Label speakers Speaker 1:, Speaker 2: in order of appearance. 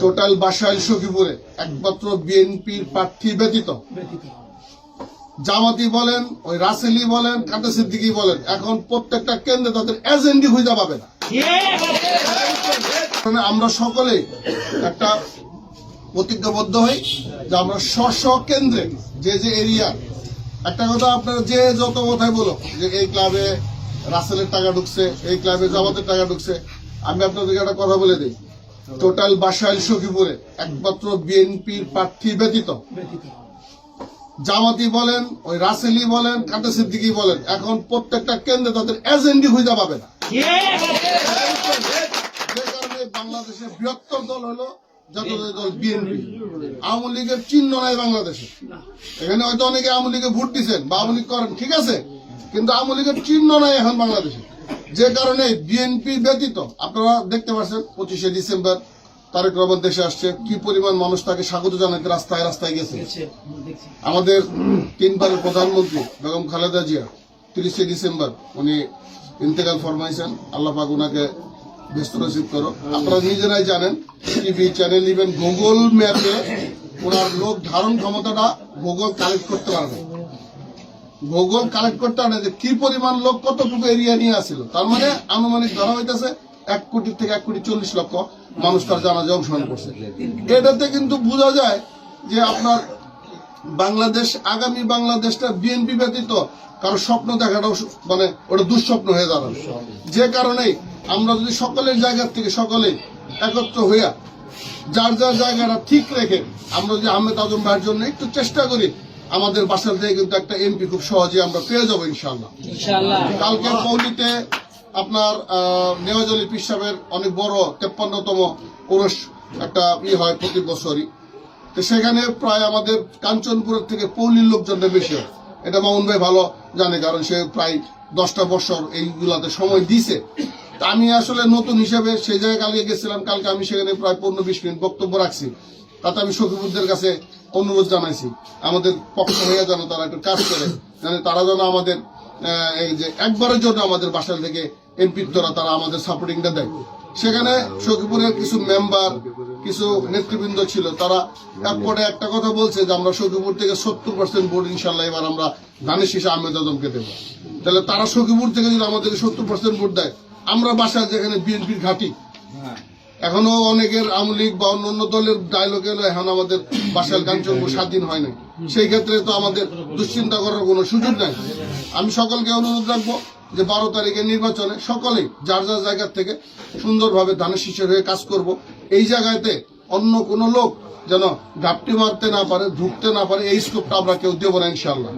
Speaker 1: Total Basail সখীপুরে একমাত্র বিএনপির প্রার্থী ব্যতীত। জামাতি বলেন, ওই রাসেলি বলেন কাতে সিদ্দিকি বলেন, এখন প্রত্যেকটা কেন্দ্রে তাদের এজেন্ডি খুঁজে পাবে না। আমরা সকলে একটা প্রতিজ্ঞাবদ্ধ হই যে আমরা স্ব কেন্দ্রে যে যে এরিয়া। একটা কথা আপনারা যে যত কথাই বলো, যে এই ক্লাবে রাসেলের টাকা ঢুকছে, এই ক্লাবে জামাতের টাকা ঢুকছে, আমি আপনাদেরকে একটা কথা বলে দিই। টোটাল বাসাইল সখীপুরে একমাত্র বিএনপির প্রার্থী ব্যতীত। জামাতি বলেন, ওই রাসেলি বলেন কাতে সিদ্দিকি বলেন, এখন প্রত্যেকটা কেন্দ্রে তাদের এজেন্ডি খুঁজে পাবে না। বাংলাদেশের বৃহত্তর দল হলো দল বিএনপি। আওয়ামী লীগের চিহ্ন নাই বাংলাদেশে। এখানে হয়তো অনেকে আওয়ামী লীগে ভোট দিচ্ছেন বা আওয়ামী লীগ করেন, ঠিক আছে, কিন্তু আওয়ামী লীগের চিহ্ন নাই এখন বাংলাদেশে। যে কারণে বিএনপি ব্যতীত আপনারা দেখতে পাচ্ছেন পঁচিশে ডিসেম্বর তারেক রহমান দেশে আসছে। কি পরিমাণ মানুষ তাকে স্বাগত জানাতে রাস্তায় রাস্তায় গেছে। আমাদের তিনবারের প্রধানমন্ত্রী বেগম খালেদা জিয়া তিরিশে ডিসেম্বর উনি ইন্তেকাল ফরমাইছেন। আল্লাহ পাক ওনাকে ব্যস্ত নসিব করো আপনারা নিজেরাই জানেন টিভি চ্যানেল ইভেন গুগল ম্যাপে ওনার লোক ধারণ ক্ষমতাটা গুগল কালেক্ট করতে পারবে। গুগল কালেক্ট করতে পারে যে কি পরিমাণ লোক কতটুকু এরিয়া নিয়ে আসছিল তার মানে আনুমানিক ধরা হইতেছে এক কোটি থেকে এক কোটি চল্লিশ লক্ষ মানুষ তার জানাজা অংশগ্রহণ করছে। এটাতে কিন্তু বোঝা যায় যে আপনার বাংলাদেশ, আগামী বাংলাদেশটা বিএনপি ব্যতীত কারও স্বপ্ন দেখাটাও মানে ওটা দুঃস্বপ্ন হয়ে দাঁড়াবে। যে কারণে আমরা যদি সকলের জায়গার থেকে সকলে একত্র হইয়া যার যার জায়গাটা ঠিক রেখে আমরা যদি আহমেদ আজম ভাইয়ের জন্য একটু চেষ্টা করি আমাদের বাসার থেকে কিন্তু একটা এমপি খুব সহজে আমরা পেয়ে যাব ইনশাল্লাহ কালকে পৌলিতে আপনার নেওয়াজ আলী পীর সাহেবের অনেক বড় তেপ্পান্নতম ওরস একটা ই হয় প্রতি বছরই। তো সেখানে প্রায় আমাদের কাঞ্চনপুরের থেকে পৌলির লোকজনটা বেশি হয়। এটা মামুন ভাই ভালো জানে কারণ সে প্রায় দশটা বছর এইগুলাতে সময় দিছে। তা আমি আসলে নতুন হিসেবে সেই জায়গায় কালকে গেছিলাম কালকে আমি সেখানে প্রায় পনেরো বিশ মিনিট বক্তব্য রাখছি। তাতে আমি সখীপুরদের কাছে অনুরোধ জানাইছি, আমাদের পক্ষ হয়ে যেন তারা একটু কাজ করে মানে তারা যেন আমাদের এই যে একবারের জন্য আমাদের বাসার থেকে এমপির দ্বারা তারা আমাদের সাপোর্টিংটা দেয়। সেখানে সখীপুরের কিছু মেম্বার কিছু নেতৃবৃন্দ ছিল, তারা একপরে একটা কথা বলছে যে আমরা সখীপুর থেকে সত্তর পার্সেন্ট ভোট ইনশাল্লাহ এবার আমরা ধানের শীষে আহমেদ আজমকে দেবো। তাহলে তারা সখীপুর থেকে যদি আমাদেরকে সত্তর পার্সেন্ট ভোট দেয়, আমরা বাসায় যেখানে বিএনপির ঘাঁটি এখনও অনেকের আওয়ামী লীগ বা অন্য অন্য দলের ডায়লগ এলো এখন আমাদের বাসাল কাঞ্চনপুর স্বাধীন হয় নাই। সেই ক্ষেত্রে তো আমাদের দুশ্চিন্তা করার কোনো সুযোগ নাই। আমি সকলকে অনুরোধ রাখব যে বারো তারিখের নির্বাচনে সকলেই যার যার জায়গা থেকে সুন্দরভাবে ধানের শীষের হয়ে কাজ করব। এই জায়গাতে অন্য কোনো লোক যেন ঘাপটি মারতে না পারে ঢুকতে না পারে এই স্কোপটা আমরা কেউ দেবো না ইনশাল্লাহ